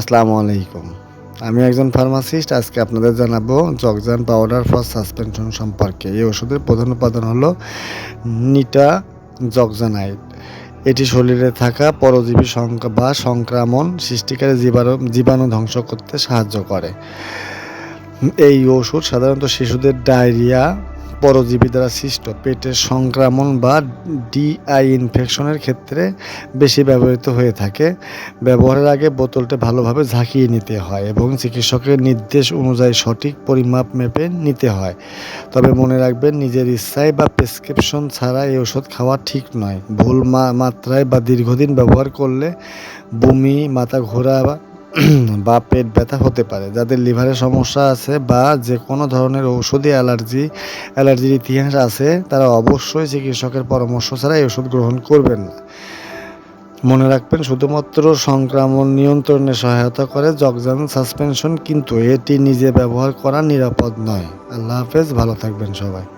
আসসালামু আলাইকুম। আমি একজন ফার্মাসিস্ট, আজকে আপনাদের জানাব জগজান পাউডার ফর সাসপেনশন সম্পর্কে। এই ওষুধের প্রধান উপাদান হলো নিটা জগজানাইড এটি শরীরে থাকা পরজীবী সংখ্যা বা সংক্রমণ সৃষ্টিকারী জীবাণু জীবাণু ধ্বংস করতে সাহায্য করে। এই ওষুধ সাধারণত শিশুদের ডায়রিয়া পরজীবী দ্বারা সৃষ্ট পেটের সংক্রমণ বা ডিআই ইনফেকশনের ক্ষেত্রে বেশি ব্যবহৃত হয়ে থাকে। ব্যবহারের আগে বোতলটা ভালোভাবে ঝাঁকিয়ে নিতে হয় এবং চিকিৎসকের নির্দেশ অনুযায়ী সঠিক পরিমাপ মেপে নিতে হয়। তবে মনে রাখবেন, নিজের ইচ্ছায় বা প্রেসক্রিপশন ছাড়া এই ওষুধ খাওয়া ঠিক নয়। ভুল মাত্রায় বা দীর্ঘদিন ব্যবহার করলে বমি, মাথা ঘোরা বা বা পেট ব্যথা হতে পারে, যাদের লিভারের সমস্যা আছে বা যে কোনো ধরনের ঔষধি অ্যালার্জি, অ্যালার্জির ইতিহাস আছে, তারা অবশ্যই চিকিৎসকের পরামর্শ ছাড়া এই ওষুধ গ্রহণ করবেন। না মনে রাখবেন, শুধুমাত্র সংক্রমণ নিয়ন্ত্রণে সহায়তা করে জগজান সাসপেনশন, কিন্তু এটি নিজে ব্যবহার করা নিরাপদ নয়। আল্লাহ হাফেজ, ভালো থাকবেন সবাই।